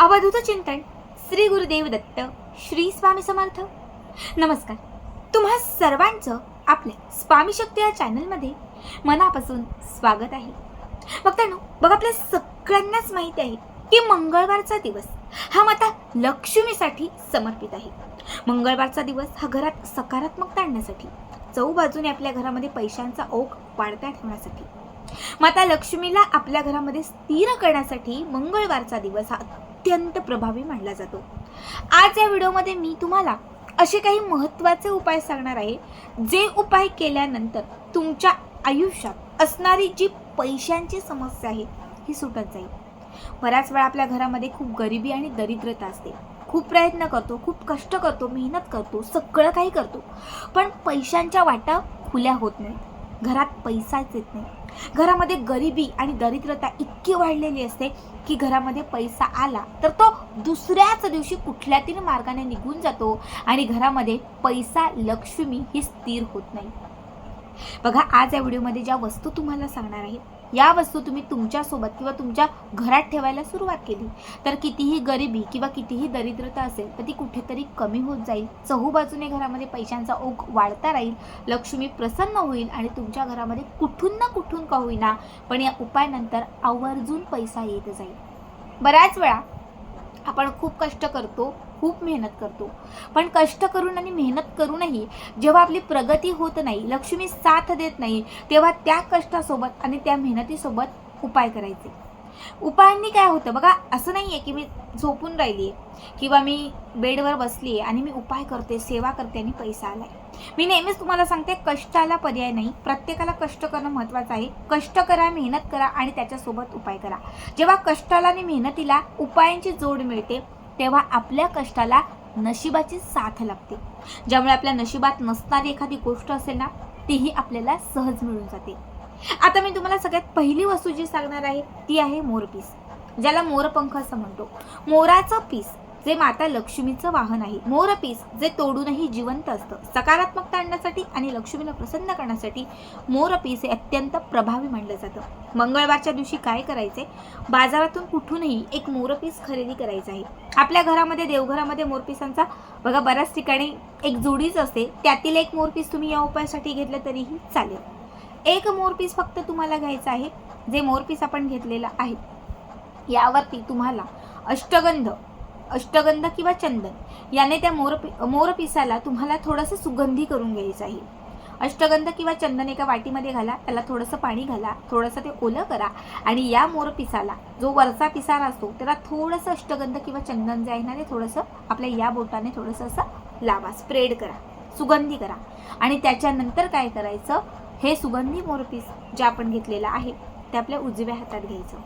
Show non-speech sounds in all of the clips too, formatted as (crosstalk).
अवधूत चिंतन श्री गुरुदेव दत्त श्री स्वामी समर्थ. नमस्कार. तुम्हा सर्वांचं आपल्या स्वामी शक्ती या चॅनलमध्ये मनापासून स्वागत आहे. बघताना बघ आपल्या सगळ्यांनाच माहिती आहे की मंगळवारचा दिवस हा माता लक्ष्मीसाठी समर्पित आहे. मंगळवारचा दिवस हा घरात सकारात्मकता आणण्यासाठी चौबाजूने आपल्या घरामध्ये पैशांचा ओघ वाढता ठेवण्यासाठी. माता लक्ष्मीला आपल्या घरामध्ये स्थिर करण्यासाठी मंगळवारचा दिवस हा अत्यंत प्रभावी मानला जातो. आज या व्हिडिओमध्ये मी तुम्हाला असे काही महत्त्वाचे उपाय सांगणार आहे जे उपाय केल्यानंतर तुमच्या आयुष्यात असणारी जी पैशांची समस्या आहे ही सुटत जाईल. बऱ्याच वेळा आपल्या घरामध्ये खूप गरिबी आणि दरिद्रता असते. खूप प्रयत्न करतो खूप कष्ट करतो मेहनत करतो सगळं काही करतो. पण पैशांच्या वाटा खुल्या होत नाहीत. घरात पैसाच येत नाही. घरामध्ये गरिबी आणि दरिद्रता इतकी वाढलेली असते की घरामध्ये पैसा आला तर तो दुसऱ्याच दिवशी कुठल्या तरी मार्गाने निघून जातो आणि घरामध्ये पैसा लक्ष्मी ही स्थिर होत नाही. बघा आज या व्हिडिओमध्ये ज्या वस्तू तुम्हाला सांगणार आहे या वस्तू तुम्ही तुमच्यासोबत किंवा तुमच्या घरात ठेवायला सुरुवात केली. तर कितीही गरिबी किंवा कितीही दरिद्रता असेल तर ती कुठेतरी कमी होत जाईल. चहूबाजूने घरामध्ये पैशांचा ओघ वाढता राहील लक्ष्मी प्रसन्न होईल आणि तुमच्या घरामध्ये कुठून ना कुठून का होईना पण या उपायानंतर आवर्जून पैसा येत जाईल. बऱ्याच वेळा आपण खूप कष्ट करतो खूप मेहनत करतो. पण कष्ट करून आणि मेहनत करूनही जेव्हा आपली प्रगती होत नाही लक्ष्मी साथ देत नाही तेव्हा त्या कष्टासोबत आणि त्या मेहनतीसोबत उपाय करायचे. उपायांनी काय होतं बघा असं नाही आहे की मी झोपून राहिली आहे किंवा मी बेडवर बसली आहे आणि मी उपाय करते सेवा करते आणि पैसा आलाय. मी नेहमीच तुम्हाला सांगते कष्टाला पर्याय नाही. प्रत्येकाला कष्ट करणं महत्त्वाचं आहे. कष्ट करा मेहनत करा आणि त्याच्यासोबत उपाय करा. जेव्हा कष्टाला आणि मेहनतीला उपायांची जोड मिळते तेव्हा आपल्या कष्टाला नशिबाची साथ लागते. ज्यामुळे आपल्या नशिबात नसणारी एखादी गोष्ट असेल ना तीही आपल्याला सहज मिळून जाते. आता मी तुम्हाला सगळ्यात पहिली वस्तू जी सांगणार आहे ती आहे मोरपीस. ज्याला मोरपंख असं म्हणतो. मोराचं पीस. जे माता लक्ष्मीचं वाहन आहे. मोरपीस जे तोडूनही जिवंत असतं. सकारात्मकता आणण्यासाठी आणि लक्ष्मीला प्रसन्न करण्यासाठी मोरपीस हे अत्यंत प्रभावी मानलं जातं. मंगळवारच्या दिवशी काय करायचे? बाजारातून कुठूनही एक मोरपीस खरेदी करायचं आहे. आपल्या घरामध्ये देवघरामध्ये मोरपिसांचा बघा बऱ्याच ठिकाणी एक जोडीच असते. त्यातील एक मोरपीस तुम्ही या उपायासाठी घेतलं तरीही चालेल. एक मोरपीस फक्त तुम्हाला घ्यायचं आहे जे मोरपीस आपण घेतलेलं आहे. यावरती तुम्हाला अष्टगंध अष्टगंध किंवा चंदन याने त्या मोर मोरपिसाला तुम्हाला थोडंसं सुगंधी करून घ्यायचं आहे. अष्टगंध किंवा चंदन एका वाटीमध्ये घाला त्याला थोडंसं पाणी घाला थोडंसं ते ओलं करा आणि या मोरपिसाला जो वरचा पिसारा असतो त्याला थोडंसं अष्टगंध किंवा चंदन जे आहे ना ते थोडंसं आपल्या या बोटाने थोडंसं असं लावा स्प्रेड करा सुगंधी करा. आणि त्याच्यानंतर काय करायचं हे सुगंधी मोरपीस जे आपण घेतलेलं आहे ते आपल्या उजव्या हातात घ्यायचं.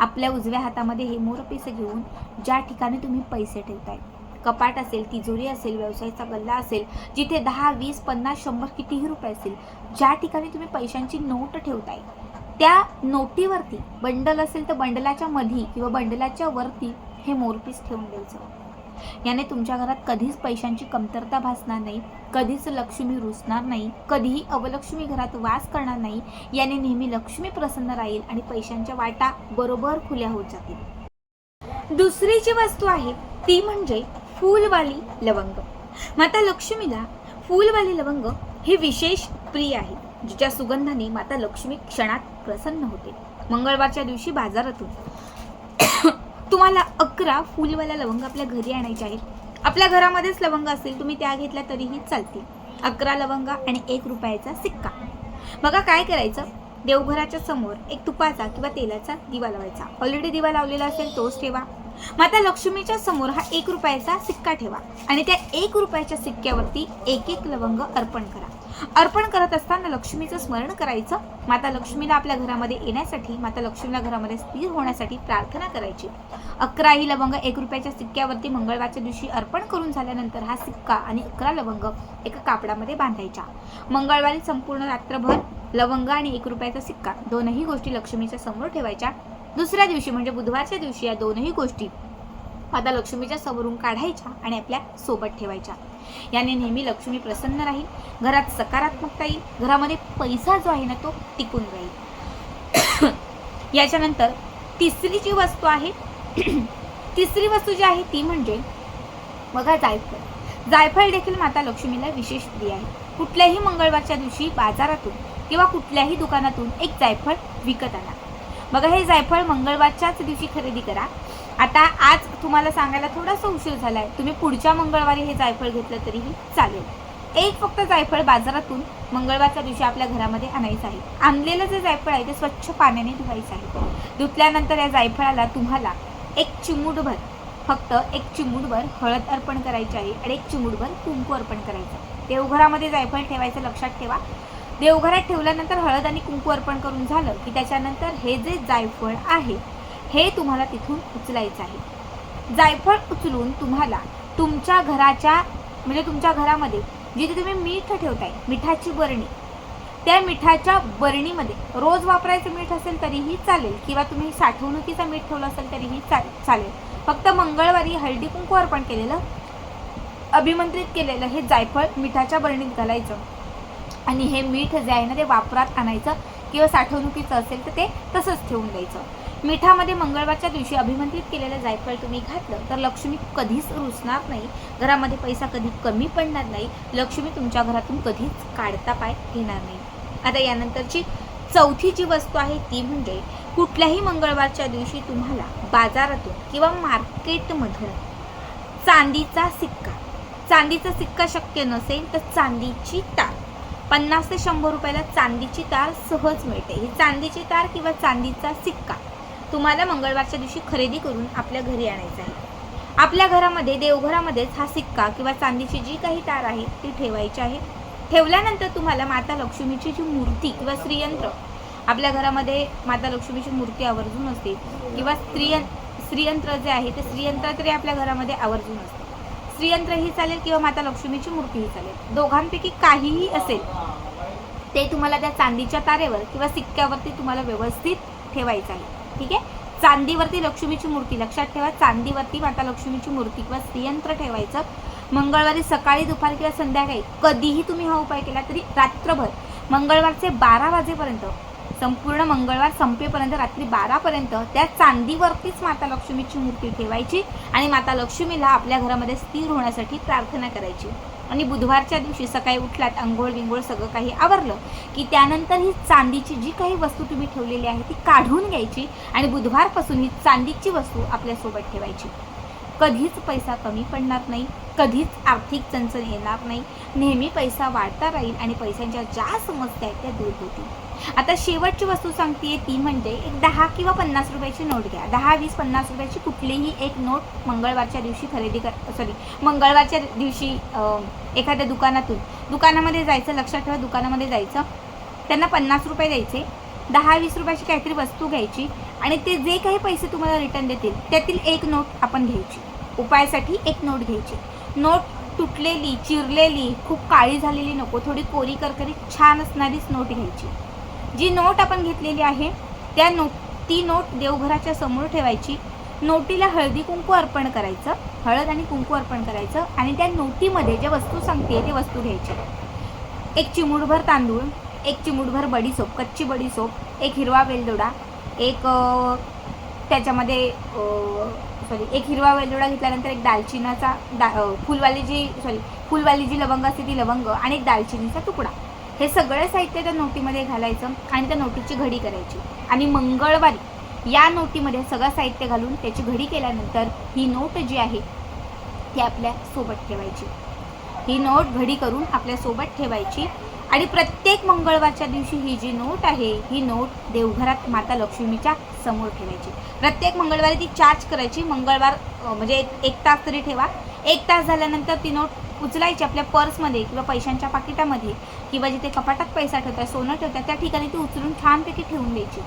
आपल्या उजव्या हातामध्ये हे मोरपिसं घेऊन ज्या ठिकाणी तुम्ही पैसे ठेवताय. कपाट असेल तिजोरी असेल व्यवसायाचा गल्ला असेल जिथे दहा वीस पन्नास शंभर कितीही रुपये असेल ज्या ठिकाणी तुम्ही पैशांची नोट ठेवताय त्या नोटीवरती बंडल असेल तर बंडलाच्या मधी किंवा बंडलाच्या वरती हे मोरपीस ठेवून द्यायचं. याने तुमच्या घरात कधीच पैशांची कमतरता भासणार नाही कधीच लक्ष्मी रुसणार नाही कधीही अवलक्ष्मी घरात वास करणार नाही याने नेहमी लक्ष्मी प्रसन्न राहील आणि पैशांच्या वाटा बरोबर खुल्या होत जातील. दुसरी जी वस्तू आहे ती म्हणजे फूलवाली लवंग. माता लक्ष्मीला फूलवाली लवंग हे विशेष प्रिय आहे जिच्या सुगंधाने माता लक्ष्मी क्षणात प्रसन्न होते. मंगळवारच्या दिवशी बाजारातून तुम्हाला अकरा फुलवाल्या लवंग आपल्या घरी आणायचे आहेत. आपल्या घरामध्येच लवंग असेल तुम्ही त्या घेतल्या तरीही चालतील. अकरा लवंगा आणि एक रुपयाचा सिक्का. बघा काय करायचं? देवघराच्या समोर एक तुपाचा किंवा तेलाचा दिवा लावायचा. ऑलरेडी दिवा लावलेला असेल तोच ठेवा. माता लक्ष्मीच्या समोर हा एक रुपयाचा सिक्का ठेवा आणि त्या एक रुपयाच्या सिक्क्यावरती एक एक लवंग अर्पण करा. अर्पण करत असताना लक्ष्मीचं स्मरण करायचं. माता लक्ष्मीला आपल्या घरामध्ये येण्यासाठी माता लक्ष्मीला घरामध्ये स्थिर होण्यासाठी प्रार्थना करायची. अकरा ही लवंग एक रुपयाच्या सिक्क्यावरती मंगळवारच्या दिवशी अर्पण करून झाल्यानंतर हा सिक्का आणि अकरा लवंग एका कापडामध्ये बांधायच्या. मंगळवारी संपूर्ण रात्रभर लवंग आणि एक रुपयाचा सिक्का दोनही गोष्टी लक्ष्मीच्या समोर ठेवायच्या. दुसऱ्या दिवशी म्हणजे बुधवारच्या दिवशी या दोनही गोष्टी माता लक्ष्मीच्या समोरून काढायच्या आणि आपल्यासोबत ठेवायच्या. याने नेहमी लक्ष्मी प्रसन्न राहील. घरात सकारात्मकता येईल. घरामध्ये पैसा जो आहे ना तो टिकून राहील. (coughs) याच्यानंतर तिसरी जी वस्तू आहे (coughs) तिसरी वस्तू जी आहे ती म्हणजे बघा जायफळ. जायफळ देखील माता लक्ष्मीला विशेष प्रिय आहे. कुठल्याही मंगळवारच्या दिवशी बाजारातून किंवा कुठल्याही दुकानातून एक जायफळ विकत आणा. बघा हे जायफळ मंगळवारच्याच दिवशी खरेदी करा. आता आज तुम्हाला सांगायला थोडासा उशीर झाला आहे तुम्ही पुढच्या मंगळवारी हे जायफळ घेतलं तरीही चालेल. एक फक्त जायफळ बाजारातून मंगळवारच्या दिवशी आपल्या घरामध्ये आणायचं आहे. आणलेलं जे जायफळ आहे ते स्वच्छ पाण्याने धुवायचं आहे. धुतल्यानंतर या जायफळाला तुम्हाला एक चिमूटभर फक्त एक चिमूटभर हळद अर्पण करायची आहे आणि एक चिमूटभर कुंकू अर्पण करायचं देवघरामध्ये जायफळ ठेवायचं लक्षात ठेवा. देवघरात ठेवल्यानंतर हळद आणि कुंकू अर्पण करून झालं की त्याच्यानंतर हे जे जायफळ आहे हे तुम्हाला तिथून उचलायचं आहे. जायफळ उचलून तुम्हाला तुमच्या घराच्या म्हणजे तुमच्या घरामध्ये जिथे तुम्ही मीठ ठेवताय मिठाची बरणी त्या मिठाच्या बरणीमध्ये रोज वापरायचं मीठ असेल तरीही चालेल किंवा तुम्ही साठवणुकीचं मीठ ठेवलं असेल तरीही चा चालेल. फक्त मंगळवारी हळदी कुंकू अर्पण केलेलं अभिमंत्रित केलेलं हे जायफळ मिठाच्या बरणीत घालायचं. आणि हे मीठ जे आहे ना ते वापरात आणायचं किंवा साठवणुकीचं असेल तर ते तसंच ठेवून द्यायचं. मिठामध्ये मंगळवारच्या दिवशी अभिमंत्रित केलेलं जायफळ तुम्ही घातलं तर लक्ष्मी कधीच रुसणार नाही. घरामध्ये पैसा कधी कमी पडणार नाही. लक्ष्मी तुमच्या घरातून कधीच काढता पाय घेणार नाही. आता यानंतरची चौथी जी वस्तू आहे ती म्हणजे कुठल्याही मंगळवारच्या दिवशी तुम्हाला बाजारातून किंवा मार्केटमधून चांदीचा सिक्का चांदीचा सिक्का शक्य नसेल तर चांदीची तार. पन्नास ते शंभर रुपयाला चांदीची तार सहज मिळते. ही चांदीची तार किंवा चांदीचा सिक्का. तुम्हाला मंगळवारच्या दिवशी खरेदी करून आपल्या घरी आणायचं आहे. आपल्या घरामध्ये देवघरामध्येच हा सिक्का किंवा चांदीची जी काही तार आहे ती ठेवायची आहे. ठेवल्यानंतर तुम्हाला माता लक्ष्मीची जी मूर्ती किंवा श्रीयंत्र आपल्या घरामध्ये माता लक्ष्मीची मूर्ती आवर्जून असते. किंवा स्त्रियं स्त्रीयंत्र जे आहे ते स्त्रीयंत्र तरी आपल्या घरामध्ये आवर्जून असते. श्रीयंत्रही चालेल किंवा माता लक्ष्मीची मूर्तीही चालेल. दोघांपैकी काहीही असेल ते तुम्हाला त्या चांदीच्या तारेवर किंवा सिक्क्यावरती तुम्हाला व्यवस्थित ठेवायचं आहे. ठीक आहे? चांदीवरती लक्ष्मीची मूर्ती. लक्षात ठेवा चांदीवरती माता लक्ष्मीची मूर्ती किंवा श्रीयंत्र ठेवायचं. मंगळवारी सकाळी दुपारी किंवा संध्याकाळी कधीही तुम्ही हा उपाय केला तरी रात्रभर मंगळवारचे बारा वाजेपर्यंत संपूर्ण मंगळवार संपेपर्यंत रात्री बारापर्यंत त्या चांदीवरतीच माता लक्ष्मीची मूर्ती ठेवायची आणि माता लक्ष्मीला आपल्या घरामध्ये स्थिर होण्यासाठी प्रार्थना करायची. आणि बुधवारच्या दिवशी सकाळी उठलात आंघोळ बिंघोळ सगळं काही आवरलं की त्यानंतर ही चांदीची जी काही वस्तू तुम्ही ठेवलेली आहे ती काढून घ्यायची आणि बुधवारपासून ही चांदीची वस्तू आपल्यासोबत ठेवायची. कधीच पैसा कमी पडणार नाही कधीच आर्थिक चणचण येणार नाही नेहमी पैसा वाढता राहील आणि पैशांच्या ज्या समस्या आहेत त्या दूर होतील. आता शेवटची वस्तू सांगते ती म्हणजे एक दहा किंवा पन्नास रुपयाची नोट घ्या. दहा वीस पन्नास रुपयाची कुठलीही एक नोट मंगळवारच्या दिवशी खरेदी कर सॉरी मंगळवारच्या दिवशी एखाद्या दुकानातून दुकानामध्ये जायचं लक्षात ठेवा दुकानामध्ये जायचं त्यांना पन्नास रुपये द्यायचे दहा वीस रुपयाची काहीतरी वस्तू घ्यायची आणि ते जे काही पैसे तुम्हाला रिटर्न देतील त्यातील एक नोट आपण घ्यायची. उपायासाठी एक नोट घ्यायची. नोट तुटलेली चिरलेली खूप काळी झालेली नको थोडी कोरी करकरी छान असणारीच नोट घ्यायची. जी नोट आपण घेतलेली आहे त्या नोट ती नोट देवघराच्या समोर ठेवायची. नोटीला हळदी कुंकू अर्पण करायचं. हळद आणि कुंकू अर्पण करायचं आणि त्या नोटीमध्ये जे वस्तू सांगते ते वस्तू घ्यायची. एक चिमूटभर तांदूळ एक चिमूटभर बडीसोप कच्ची बडीसोप एक हिरवा वेलदोडा एक त्याच्यामध्ये सॉरी एक हिरवा वेलदोडा घेतल्यानंतर एक दालचिनाचा दा फुलवाली जी सॉरी फुलवाली जी लवंग असते ती लवंग आणि एक दालचिनीचा तुकडा. हे सगळं साहित्य त्या नोटीमध्ये घालायचं आणि त्या नोटीची घडी करायची. आणि मंगळवारी या नोटीमध्ये सगळं साहित्य घालून त्याची घडी केल्यानंतर ही नोट जी आहे ती आपल्यासोबत ठेवायची. ही नोट घडी करून आपल्यासोबत ठेवायची. आणि प्रत्येक मंगळवारच्या दिवशी ही जी नोट आहे ही नोट देवघरात माता लक्ष्मीच्या समोर ठेवायची. प्रत्येक मंगळवारी ती चार्ज करायची. मंगळवार म्हणजे एक तास तरी ठेवा. एक तास झाल्यानंतर ती नोट उचलायची आपल्या पर्समध्ये किंवा पैशांच्या पाकिटामध्ये किंवा जिथे कपाटात पैसा ठेवताय सोनं ठेवताय त्या ठिकाणी ती उचलून छानपैकी ठेवून द्यायची.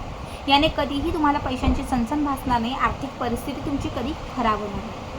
याने कधीही तुम्हाला पैशांची सनसन भासणार नाही आर्थिक परिस्थिती तुमची कधी खराब होणार नाही.